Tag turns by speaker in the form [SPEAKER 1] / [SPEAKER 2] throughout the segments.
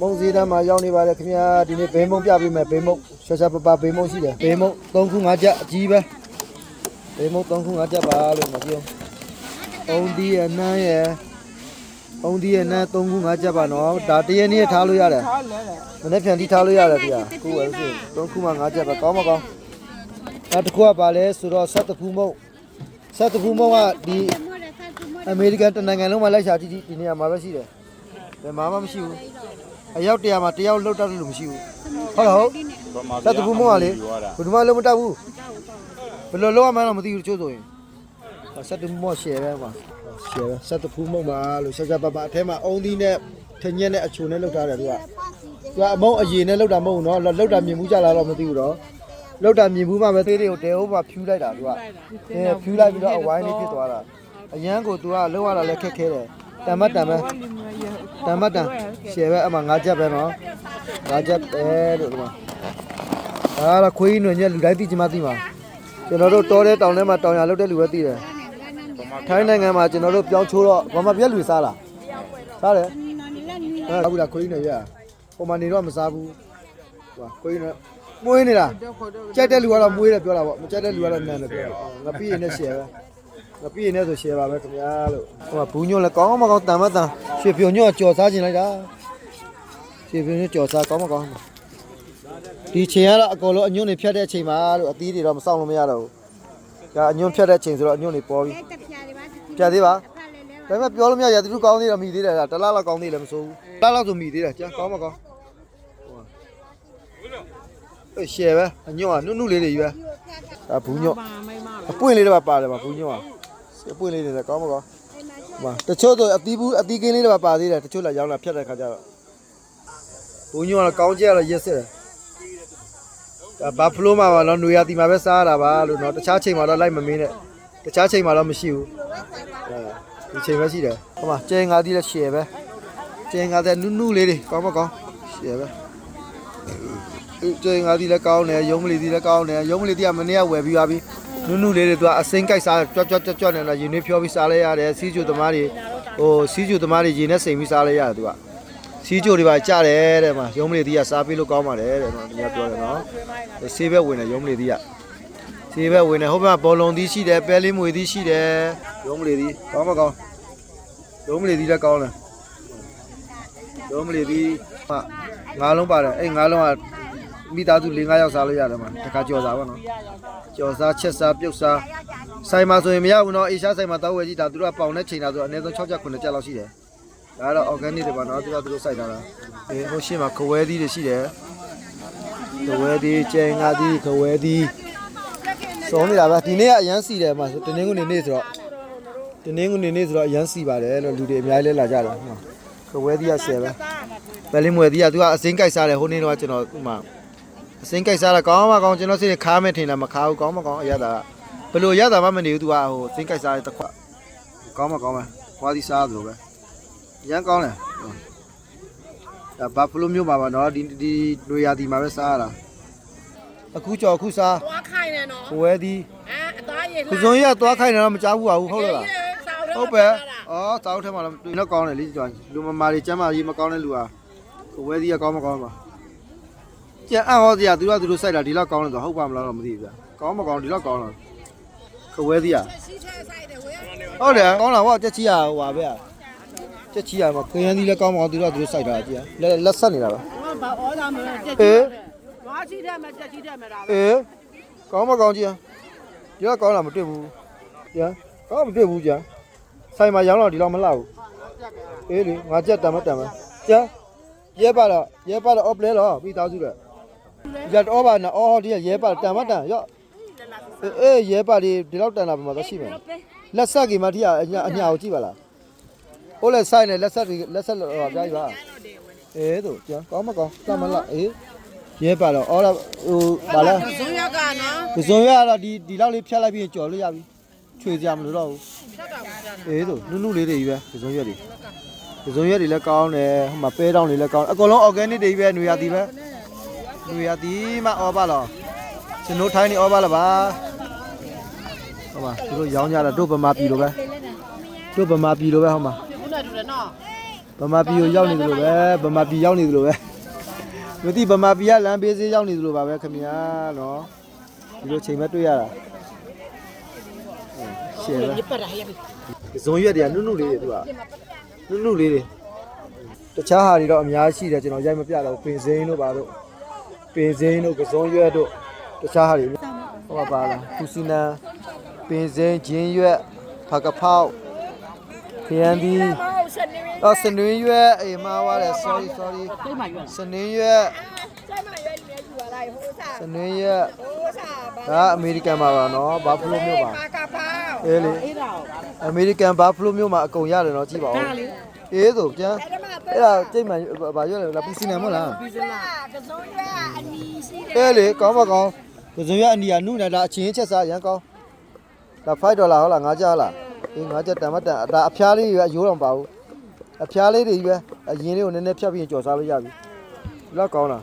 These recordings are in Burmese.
[SPEAKER 1] မုံစည်းတန်းမှာရောက်နေပါတယ်ခင်ဗျာဒီနေ့ဘေးမုံပြပေးမယ်ဘေးမုံရှာရှာပပဘေးမုံရှိတယ်ဘေးမုံ3ခု5ချက်အကြီးပဲဘေးမုံ3ခု5ချက်ပါလို့မပြောအုံဒီအနန်းရဲ့အုံဒီအနန်း3ခု5ချက်ပါနော်ဒါတရက်နေ့ထားလို့ရတယ်
[SPEAKER 2] ထားလဲလေ
[SPEAKER 1] မနေ့ပြန်တီးထားလို့ရတယ်ဗျာကိုယ်ဝယ်ဆို3ခုမှ5ချက်ပဲကောင်းမကောင်းနောက်တစ်ခုကပါလဲဆိုတော့ဆက်တခုမုံဆက်တခုမုံကဒီအမေရိကန်တနိုင်ငံလုံးမှာလိုက်ရှာကြည့်ကြည့်ဒီနေရာမှာပဲရှိတယ်ဘယ်မှာမှမရှိဘူး အယောက်တရာမှာတယောက်လှုပ်တတ်လို့မရှိဘူးဟုတ်လားဟုတ်လက်တပူမုံကလေဘယ်သူမှလုံးမတတ်ဘူးဘယ်လိုလုံးရမှန်းတော့မသိဘူးချိုးဆိုရင်ဆက်တပူမုံ share ပဲပါ share ပဲဆက်တပူမုံပါလို့ဆက်ဆက်ပါပါအထဲမှာအုံးသီးနဲ့ထညက်နဲ့အချိုနဲ့လှုပ်ထားတယ်သူကသူကအမုံအရင်နဲ့လှုပ်တာမဟုတ်ဘူးနော်လှုပ်တာမြင်မှုကြလားတော့မသိဘူးတော့လောက်တာမြင်ဘူးမှပဲသေးတွေကိုတဲဟုတ်မှာဖြူးလိုက်တာသူကအဲဖြူးလိုက်ပြီးတော့အဝိုင်းလေးဖြစ်သွားတာအရန်ကိုသူကလောက်ရတာလည်းခက်ခဲတယ်တမ္မတမ္မ တန်မတန်ရှယ်ပဲအမှငါးချက်ပဲနော်ငါးချက်ပဲလို့ဒီမှာဒါကတော့ခွေးကြီးနွယ်ညက်လူတိုင်းသိချင်မှသိမှာကျွန်တော်တို့တောထဲတောင်ထဲမှာတောင်ရလောက်တဲ့လူပဲသိတယ်ထိုင်းနိုင်ငံမှာကျွန်တော်တို့ပြောင်းချိုးတော့ဘာမှပြက်လူစားလားစားတယ်အဲ့ဒါကခွေးကြီးနွယ်ရပုံမှန်နေတော့မစားဘူးဟိုခွေးကြီးနွယ်မွေးနေတာကြက်တဲ့လူကတော့မွေးတယ်ပြောတာပေါ့မကြက်တဲ့လူကတော့နန်းတယ်ပြောတာငါပြီးရင်နဲ့ရှယ်ပဲ ငါပြီးရင်လည်းဆိုရှယ်ပါပဲခင်ဗျာလို့ဟိုမှာဘူးညွန့်လည်းကောင်းမကောင်းတန်မတန်ရွှေပြုံညွန့်ကကြော်စားခြင်းလိုက်တာရွှေပြုံညွန့်ကြော်စားကောင်းမကောင်းဒီချိန်ကတော့အကုန်လုံးအညွန့်တွေဖြတ်တဲ့အချိန်မှာလို့အသီးတွေတော့မဆောင်လို့မရတော့ဘူးဒါအညွန့်ဖြတ်တဲ့အချိန်ဆိုတော့အညွန့်တွေပေါ်ပြီပြသေးပါဒါပေမဲ့ပြောလို့မရရသူတို့ကောင်းသေးတယ်မိသေးတယ်ဒါတစ်လားလောက်ကောင်းသေးတယ်မစိုးဘူးတစ်လားလောက်ဆိုမိသေးတယ်ကြာကောင်းမကောင်းဟိုရှယ်ပဲအညွန့်ကနုနုလေးတွေကြီးပဲဒါဘူးညွန့်
[SPEAKER 2] ပါမိမ
[SPEAKER 1] အပွင့်လေးတွေပါပါတယ်ပါဘူးညွန့်ကအ ပွင့်လေးတွေလည်းကောင်းမကောင်းမတချို့ဆိုအသီးဘူးအသီးကင်းလေးတွေပါပါသေးတယ်တချို့လည်းရောင်းလာဖြတ်တဲ့ခါကျတော့ဘုံညောင်းကကောင်းကျက်လည်းရက်စစ်တယ်ဒါဘာဖလိုမှာပါတော့ຫນွေရတီမှာပဲစားရတာပါလို့နော်တခြားချိန်မှာတော့လိုက်မမင်းနဲ့တခြားချိန်မှာတော့မရှိဘူးဒီချိန်ပဲရှိတယ်ဟိုမှာကျဲငါးသီးလည်းရှယ်ပဲကျဲငါးတဲ့နုနုလေးတွေကောင်းမကောင်းရှယ်ပဲကျဲငါးသီးလည်းကောင်းတယ်ရုံးမလီသီးလည်းကောင်းတယ်ရုံးမလီသီးကမနေ့ကဝယ်ပြီးသွားပြီ နုနုလေးတွေသူကအစိမ့်ကြိုက်စားကြွတ်ကြွတ်ကြွတ်ကြွတ်နေတာရင်နှွေးဖြောပြီးစားလဲရတယ်စီးကျူသမားတွေဟိုစီးကျူသမားတွေရင်နဲ့စိမ်ပြီးစားလဲရတယ်သူကစီးကျူတွေပါကြတယ်တဲ့မှာရုံးမလီသီးကစားပြီးလို့ကောင်းပါတယ်တဲ့နော်ဒီကပြောတယ်နော်ဆေးဘက်ဝင်တယ်ရုံးမလီသီးကဆေးဘက်ဝင်တယ်ဟိုဘက်ဘောလုံးသီးရှိတယ်ပဲလေးမွေသီးရှိတယ်ရုံးမလီသီးကောင်းမကောင်းလုံးမလီသီးလည်းကောင်းတယ်လုံးမလီသီးဟာငါးလုံးပါတယ်အဲ့ငါးလုံးက မိသားစု၄၅ယောက်စားလို့ရတယ်မှာတခါကြော်စားပါနော်ကြော်စားချက်စားပြုတ်စားဆိုင်မှာဆိုရင်မရဘူးနော်အေရှားဆိုင်မှာတောက်ဝဲကြီးဒါသူတို့ကပေါင်နဲ့ချိန်တာဆိုအနည်းဆုံး6ချက်9ချက်လောက်ရှိတယ်ဒါကတော့ organic တွေပါနော်သူတို့ကသူတို့စိုက်ထားတာအေးဟိုရှင်းမှာခဝဲသီးတွေရှိတယ်ခဝဲသီးကျဲငါသီးခဝဲသီးစုံနေတာပဲဒီနေ့ကအရန်စီတယ်မှာတနင်္ဂနွေနေ့ဆိုတော့တနင်္ဂနွေနေ့ဆိုတော့အရန်စီပါတယ်လို့လူတွေအများကြီးလဲလာကြတယ်ဟိုမှာခဝဲသီးရဆယ်ပဲဘယ်လင်းမွေသီးကသူကအစင်းကြိုက်စားတယ်ဟိုနေ့တော့ကျွန်တော်ဥမာ အစင်းကြိုက်စားတာကောင်းမကောင်းကျွန်တော်စိတ်ခါမဲ့ထင်တယ်မခါဘူးကောင်းမကောင်းအရသာဘယ်လိုရတာမှမနေဘူးသူကဟိုအစင်းကြိုက်စားတဲ့တစ်ခွက်ကောင်းမကောင်းပဲခွာသီးစားသလိုပဲအရန်ကောင်းတယ်ဒါဘဖလိုမျိုးပါပါနော်ဒီဒီနွေရာသီမှာပဲစားရတာအခုကြော်အခုစား
[SPEAKER 2] သွားခိုင်းနေနော်
[SPEAKER 1] ခဝဲသီး
[SPEAKER 2] အဲအသားရည်
[SPEAKER 1] ခုစုံရသွားခိုင်းတယ်တော့မကြောက်ဘူးပါဘူးဟုတ်လား
[SPEAKER 2] ဟုတ်
[SPEAKER 1] ဟုတ်ပဲ။အော်တောက်ထဲမှာတော့တွေ့တော့ကောင်းတယ်လေကျွမ်းလူမမာတွေကျမ်းမာကြီးမကောင်းတဲ့လူဟာဝဲသီးကကောင်းမကောင်းပါ။ ကျန်အံ့ဟောစရာသူကသူတို့စိုက်တာဒီလောက်ကောင်းတယ်ဆိုဟုတ်ပါမလားတော့မသိဘူးဗျာ။ကောင်းမကောင်းဒီလောက်ကောင်းလား။ခဝဲသီးอ่ะ
[SPEAKER 2] စီးချဆိုင်တယ်ဝေး
[SPEAKER 1] ဟုတ်တယ်ကောင်းလားဟောတက်ချီရဟိုပါဗျာ။တက်ချီရမှာခရမ်းသီးလည်းကောင်းမကောင်းသူတို့ကသူတို့စိုက်တာကြည့်ရလက်လက်ဆက်နေတာပဲ
[SPEAKER 2] ဟောဘာဩသားမလဲတက်။
[SPEAKER 1] အေး
[SPEAKER 2] နွားချီတဲ့မှာတက်ချီတဲ့မှာဒါပဲ
[SPEAKER 1] အေးကောင်းမကောင်းကြည့်ရဒီကကောင်းလားမတွေ့ဘူး။ကြကောင်းမတွေ့ဘူးကြဆိုင်မှာရောင်းတော့ဒီလောက်မလှဘူး။အေးလေငါကြက်တံမတံမကြရဲပါတော့ရဲပါတော့အော်ပလဲတော့ပြီးသားစုတဲ့ ရတ်အော်ပါနော်အော်ဒီရဲပါတံမတံရော့အေးရဲပါဒီဒီလောက်တန်လာပါမှာတော့ရှိမယ်လက်ဆက်ကြီးမတိရအညာအညာကိုကြည့်ပါလားဟုတ်လဲဆိုင်နေလက်ဆက်လက်ဆက်တော့ပြားကြီးပါအေးတို့ကြကောင်းမကောင်းတမလားအေးရဲပါတော့အော်ဟိုပါလား
[SPEAKER 2] ဇွန်ရကနော်
[SPEAKER 1] ပစုံရကတော့ဒီဒီလောက်လေးဖြတ်လိုက်ပြီးရင်ကြော်လို့ရပြီချွေကြမလို့တော့ဘူး
[SPEAKER 2] ဆက်တာကြတာ
[SPEAKER 1] အေးတို့နုနုလေးတွေကြီးပဲပစုံရက်တွေပစုံရက်တွေလည်းကောင်းတယ်ဟိုမှာပဲတောင်းတွေလည်းကောင်းအကုန်လုံး organic တွေကြီးပဲຫນွေရသည်ပဲ ຫນွေရသည်မှအော်ပါလားကျွန်တော်ထိုင်းနေအော်ပါလားပါဟိုမှာသူတို့ရောင်းကြတာတို့ဗမာပြည်လိုပဲတို့ဗမာပြည်လိုပဲဟိုမှာ
[SPEAKER 2] ခုနကတူတယ်နော်
[SPEAKER 1] ဗမာပြည်ကိုရောက်နေသလိုပဲဗမာပြည်ရောက်နေသလိုပဲမသိဗမာပြည်ကလမ်းဘေးစေးရောက်နေသလိုပါပဲခင်ဗျာနော်ဒီလိုချိန်မဲ့တွေ့ရတာရှယ်ပဲ
[SPEAKER 2] ဒီပတ်ရရပြီ
[SPEAKER 1] ဇွန်ရွက်တွေကနုနုလေးတွေသူကနုနုလေးတွေတခြားဟာတွေတော့အများကြီးရှိတယ်ကျွန်တော်ရိုက်မပြတော့ဘူးပင်စိမ်းတို့ပါတို့ ပင်စိမ်းတို့ကဇွန်ရွက်တို့တခြားဟာတွေဟောပါပါလားဖူစီနန်ပင်စိမ်းဂျင်းရွက်ဖာကဖောက်ခရမ်းဒီတော့စနွေးရွက်အေးမှားသွားတယ် sorry sorry
[SPEAKER 2] သိမှရွက်
[SPEAKER 1] စနွေးရွက်စနွေးရွက်ဒါအမေရိကန်မှာပါနော်ဘာဖလိုမျိုးပါအေးလေ
[SPEAKER 2] အေးတော့
[SPEAKER 1] အမေရိကန်ဘာဖလိုမျိုးမှာအကုန်ရတယ်နော်ကြည့်ပါဦး
[SPEAKER 2] ဒါလေ
[SPEAKER 1] အေးဆိုပြန် အဲ့ဒါကြိတ်မှန်ဘာရွက်လဲလားပီစီနံမဟုတ်လား
[SPEAKER 2] ပြီးစလား
[SPEAKER 1] အေးလေကောင်းပါကောင်းကစုံရအနီယာနုနေတာအချင်းချက်စားရန်ကောင်းဒါ5ဒေါ်လာဟုတ်လားငါးကြလားအေးငါးကြတန်မတန်ဒါအဖျားလေးတွေအယိုးတော့မပါဘူးအဖျားလေးတွေကြီးပဲအရင်လေးကိုနည်းနည်းဖြတ်ပြီးကြော်စားလို့ရပြီလောက်ကောင်းလား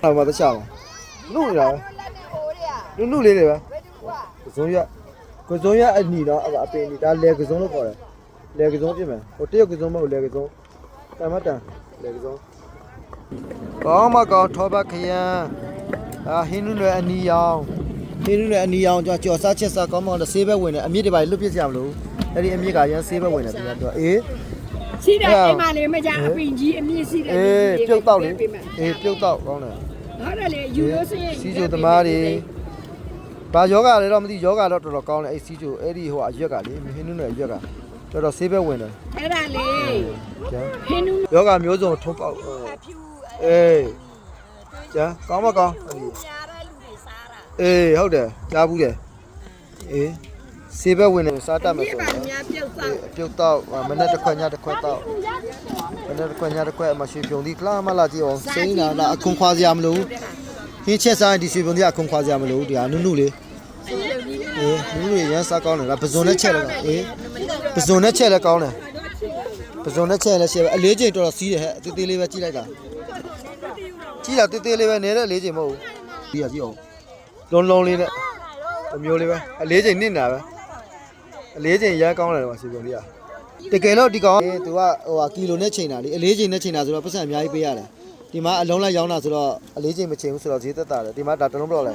[SPEAKER 1] ဟောမှာတခြားနုနေတာပဲနုနုလေးတွေပဲကစုံရကစုံရအနီတော့အပင်ဒီဒါလေကစုံလို့ခေါ်တယ်လေကစုံပြင်မယ်ဟိုတရုတ်ကစုံမဟုတ်လေကစုံ တန်မတန်လေကစုံကောင်းမကောင်းထောပတ်ခရမ်းအာဟင်းနုနယ်အနီရောင်ဟင်းနုနယ်အနီရောင်ကြောကြော်စားချက်စားကောင်းမကောင်းတစ်ဆေးဘက်ဝင်တယ်အမြင့်တွေပါလွတ်ပြစ်စရာမလိုအဲ့ဒီအမြင့်ကရန်ဆေးဘက်ဝင်တယ်ပြန်တော့အေး
[SPEAKER 3] ရှိတယ်အိမ်မလေးမကြအပင်ကြီးအမြင့်ရှိတယ်
[SPEAKER 1] အေးပြုတ်တော့လေအေးပြုတ်တော့ကောင်းတယ်
[SPEAKER 3] ဟုတ်တယ်လေယူလို့စရင်
[SPEAKER 1] စီဂျိုသမားတွေဘာယောဂလဲတော့မသိယောဂတော့တော်တော်ကောင်းတယ်အဲ့စီဂျိုအဲ့ဒီဟိုအရွက်ကလေဟင်းနုနယ်အရွက်က တော်တော်ဆေးဘက်ဝင်တယ်
[SPEAKER 3] အဲ့ဒါလေ
[SPEAKER 1] ကျန်
[SPEAKER 3] ဟင်းနူး
[SPEAKER 1] ယောဂမျိုးစုံထုံးပေါက်အေးကျန်ကောင်းမကောင်းအဲ့ဒီအေးဟုတ်တယ်ကြားဘူးတယ်အေးစေဘက်ဝင်တယ်စားတတ်မယ်
[SPEAKER 3] ပြ
[SPEAKER 1] ဆို
[SPEAKER 3] ပါ
[SPEAKER 1] တော့
[SPEAKER 3] များပြုတ်သွား
[SPEAKER 1] အေးအပြုတ်တော့မနေ့တစ်ခွက်ညတစ်ခွက်တော့မနေ့တစ်ခွက်ညတစ်ခွက်အမရွှေပြုံဒီကလာမလာကြည့်အောင်စိမ့်တာလားအခွန်ခွာစရာမလိုဘူးဟင်းချက်စားရင်ဒီရွှေပြုံဒီအခွန်ခွာစရာမလိုဘူးဒီဟာနုနုလေးအေးနုနုလေးရမ်းစားကောင်းတယ်လားပဇွန်နဲ့ချက်လည်းအေး ပဇွန်နဲ့ချက်လည်းကောင်းတယ်ပဇွန်နဲ့ချက်လည်းရှယ်ပဲအလေးချိန်တော်တော်စီးတယ်ဟဲ့အသေးသေးလေးပဲကြည့်လိုက်တာကြည့်တာသေးသေးလေးပဲနေတဲ့လေးချိန်မဟုတ်ဘူးကြည့်ရကြည့်အောင်လုံးလုံးလေးနဲ့တစ်မျိုးလေးပဲအလေးချိန်နစ်နေတာပဲအလေးချိန်ရမ်းကောင်းတယ်တော့စီပုံလေးอ่ะတကယ်တော့ဒီကောင်သူကဟိုဟာကီလိုနဲ့ချိန်တာလေအလေးချိန်နဲ့ချိန်တာဆိုတော့ပတ်စံအများကြီးပေးရတယ်ဒီမှာအလုံးလိုက်ရောင်းတာဆိုတော့အလေးချိန်မချိန်ဘူးဆိုတော့ဈေးသက်သာတယ်ဒီမှာဒါတစ်လုံးဘယ်လောက်လဲ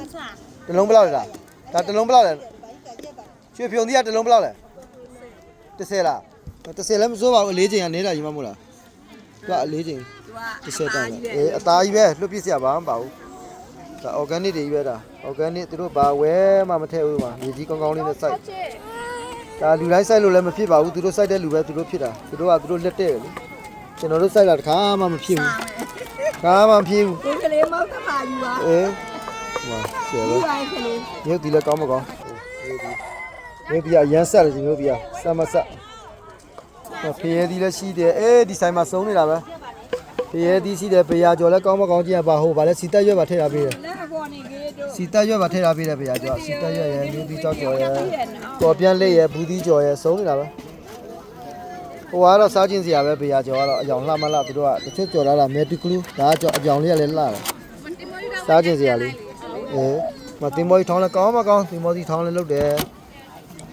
[SPEAKER 1] တစ်လုံးဘယ်လောက်လဲဒါဒါတစ်လုံးဘယ်လောက်လဲရွှေဖြုံသီးကတစ်လုံးဘယ်လောက်လဲ 30လား30လည်းမစိုးပါဘူးအလေးချိန်ကနေတာကြီးမှမဟုတ်လားသူကအလေးချိန်30တန်းပဲအေးအသားကြီးပဲလွတ်ပစ်စရာဘာမှမပါဘူးဒါ organic တွေကြီးပဲဒါ organic သူတို့ဘာဝဲမှမထည့်ဘူးမှာမြေကြီးကောင်းကောင်းလေးနဲ့စိုက်ဒါလူတိုင်းစိုက်လို့လည်းမဖြစ်ပါဘူးသူတို့စိုက်တဲ့လူပဲသူတို့ဖြစ်တာသူတို့ကသူတို့လက်တဲ့လေကျွန်တော်တို့စိုက်တာတခါမှမဖြစ်ဘူးခါမှမဖြစ်ဘူး
[SPEAKER 3] ဒီကလေးမောက်တပါယူပါ
[SPEAKER 1] အေးဟိုဆယ်ပဲ
[SPEAKER 3] ယူပါကလေး
[SPEAKER 1] မြို့ဒီလည်းကောင်းမကောင်းမြို့ဒီ မြို့ဒီကရမ်းဆက်တယ်ဒီမြို့ဒီကစမ်းမဆက်ဟောဖရဲဒီလည်းရှိတယ်အေးဒီဆိုင်မှာစုံနေတာပဲဖရဲဒီရှိတယ်ပရာကျော်လည်းကောင်းမကောင်းကြည့်ရပါဟိုဗာလဲစီတက်ရွက်ပါထည့်ထားပေးတယ်
[SPEAKER 3] လက်အပေါ်နေကြီးတို့
[SPEAKER 1] စီတက်ရွက်ပါထည့်ထားပေးတယ်ဗျာကျော်စီတက်ရွက်ရယ်မြို့သီးကြောက်ကျော်ရယ်တော်ပြန်လေးရယ်ဘူးသီးကျော်ရယ်စုံနေတာပဲဟိုကတော့စားချင်းစရာပဲဗျာကျော်ကတော့အကြောင်လှမလှသူတို့ကတစ်ချက်ကျော်လာတာမဲတီကလူဒါကကျော်အကြောင်လေးကလည်းလှတယ်စားချင်းစရာလေးအေးမတင်မော်ကြီးထောင်းလဲကောင်းမကောင်းတင်မော်ကြီးထောင်းလဲလုပ်တယ်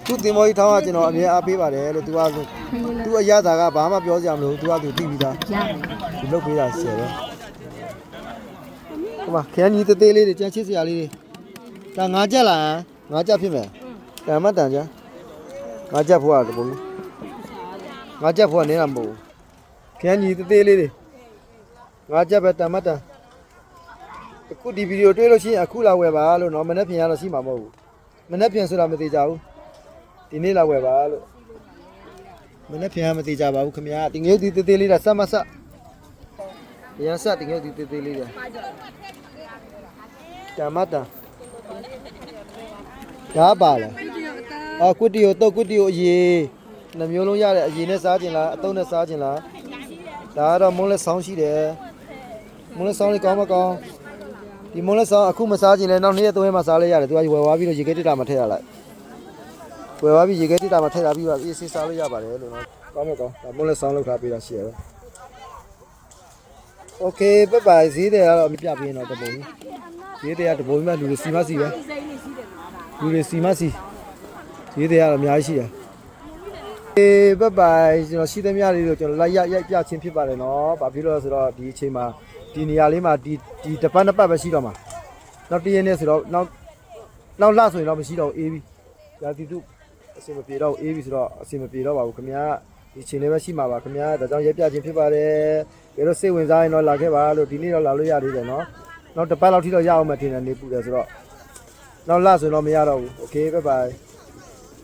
[SPEAKER 1] သူတင်မော်ကြီးထောင်းကကျွန်တော်အမြဲအားပေးပါတယ်လို့သူကသူအရသာကဘာမှပြောစရာမလိုသူကသူသိပြီးသားဒီလုပ်ပေးတာဆယ်ပဲဟိုမှာခရမ်းကြီးသေးသေးလေးတွေကြမ်းချစ်စရာလေးတွေဒါငါကြက်လားငါကြက်ဖြစ်မယ်တန်မတန်ကြငါကြက်ဖို့ရတယ်ဘုံငါကြက်ဖို့ကနင်းတာမဟုတ်ဘူးခရမ်းကြီးသေးသေးလေးတွေငါကြက်ပဲတန်မတန်အခုဒီဗီဒီယိုတွေ့လို့ရှိရင်အခုလာဝယ်ပါလို့နော်မနေ့ပြင်ရတော့ရှိမှာမဟုတ်ဘူးမနေ့ပြင်ဆိုတာမသေးကြဘူး ဒီနေ့လာဝယ်ပါလို့မနေ့ပြင်ရမသေးကြပါဘူးခင်ဗျာဒီငယ်ဒီသေးသေးလေးဒါဆက်မဆက်ရန်ဆက်ဒီငယ်ဒီသေးသေးလေးတွေတန်မတန်ဒါပါလားအာကွတီယိုတော့ကွတီယိုအရေးနှမျိုးလုံးရတဲ့အရေးနဲ့စားခြင်းလားအတုံးနဲ့စားခြင်းလားဒါကတော့မုန်းလက်ဆောင်ရှိတယ်မုန်းလက်ဆောင်လေးကောင်းမကောင်းဒီမုန်းလက်ဆောင်အခုမစားခြင်းလဲနောက်နေ့ရက်သုံးရက်မှစားလဲရတယ်သူကဝယ်သွားပြီးတော့ရေခဲတစ်တာမှထည့်ရလိုက် ဝယ်သွားပြီးရေခဲတိတာမှာထည့်ထားပြီးပါအေးဆေးစားလို့ရပါတယ်လို့နော်ကောင်းမကောင်းဒါမွန်းလည်းစောင်းလောက်ထားပေးတာရှိရပဲ Okay ပပဈေးတယ်ကတော့ပြပေးရင်တော့တပုံကြီးဈေးတယ်ကတပုံကြီးမှလူတွေစီမစီပဲလူတွေစီမစီဈေးတယ်ကတော့အများကြီးရှိတယ်ေဘတ်ပိုင်ကျွန်တော်ရှိသမျှလေးတို့ကျွန်တော်လိုက်ရရိုက်ပြချင်းဖြစ်ပါတယ်နော်။ဘာဖြစ်လို့လဲဆိုတော့ဒီအချိန်မှာဒီနေရာလေးမှာဒီဒီတပတ်နှစ်ပတ်ပဲရှိတော့မှာ။နောက်တစ်ရက်နဲ့ဆိုတော့နောက်နောက်လဆိုရင်တော့မရှိတော့အေးပြီ။ရာသီတု အစင်မပြေတော့ဘူးအေးပြီဆိုတော့အစင်မပြေတော့ပါဘူးခင်ဗျာ။ဒီအချိန်လေးပဲရှိမှာပါခင်ဗျာ။ဒါကြောင့်ရိုက်ပြချင်းဖြစ်ပါတယ်။ဘယ်တော့စိတ်ဝင်စားရင်တော့လာခဲ့ပါလို့ဒီနေ့တော့လာလို့ရသေးတယ်နော်။နောက်တစ်ပတ်လောက်ထိတော့ရအောင်မထင်တယ်နေပူတယ်ဆိုတော့နောက်လဆိုရင်တော့မရတော့ဘူး။ Okay bye bye